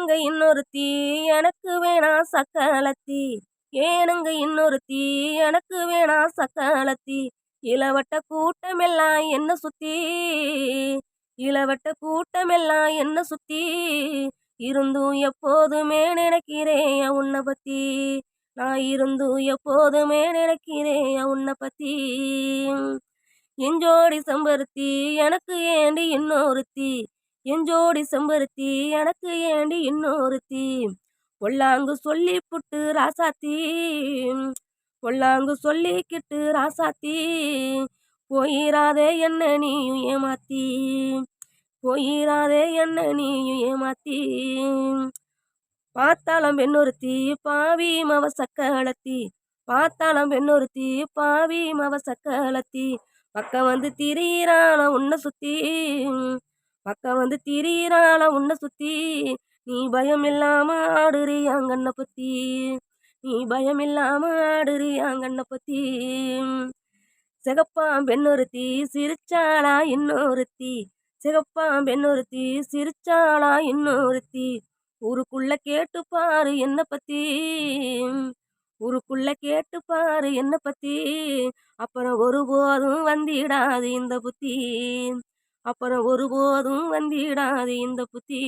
ஏனுங்க இன்னொருத்தி எனக்கு வேணா சக்கலத்தி ஏனுங்க இன்னொருத்தி எனக்கு வேணா சக்கலத்தி இளவட்ட கூட்டமெல்லாம் என்ன சுத்தி? இளவட்ட கூட்டமெல்லாம் என்ன சுத்தி? இருந்தும் எப்போதுமே நினைக்கிறேன் உன்னை பத்தி? நான் இருந்தும் எப்போதுமே நினைக்கிறேன் உன்னை பத்தி? எஞ்சோடி சம்பருத்தி எனக்கு ஏண்டி இன்னொருத்தி எஞ்சோடி செம்பருத்தி எனக்கு ஏண்டி இன்னொருத்தி? பொல்லாங்கு சொல்லி புட்டு ராசாத்தி. பொல்லாங்கு சொல்லிக்கிட்டு ராசாத்தி. போயிராதே என்ன நீயும் ஏமாத்தி? போயிராதே என்ன நீயும் ஏமாத்தி? பார்த்தாலும் பெண்ணொருத்தி பாவி மவ சக்களத்தி பார்த்தாலும் பெண்ணொருத்தி பாவி மவ சக்களத்தி பக்கம் வந்து திரியிறான உன்னை சுத்தி. பக்கம் வந்து திரியிறான உன்னை சுத்தி. நீ பயம் இல்லாம ஆடுறியாங்கண்ணை பத்தி. நீ பயம் இல்லாம ஆடுறியாங்கண்ணை பத்தி. சிகப்பாம் பெண்ணொருத்தி சிரிச்சாளா இன்னொருத்தி. சிகப்பாம் பெண்ணொருத்தி சிரிச்சாளா இன்னொருத்தி. ஊருக்குள்ள கேட்டு பாரு என்ன பத்தி. ஊருக்குள்ள கேட்டு பாரு என்ன பத்தி. அப்புறம் ஒருபோதும் வந்திடாது இந்த புத்தி. அப்புறம் ஒருபோதும் வந்திடாது இந்த புத்தி.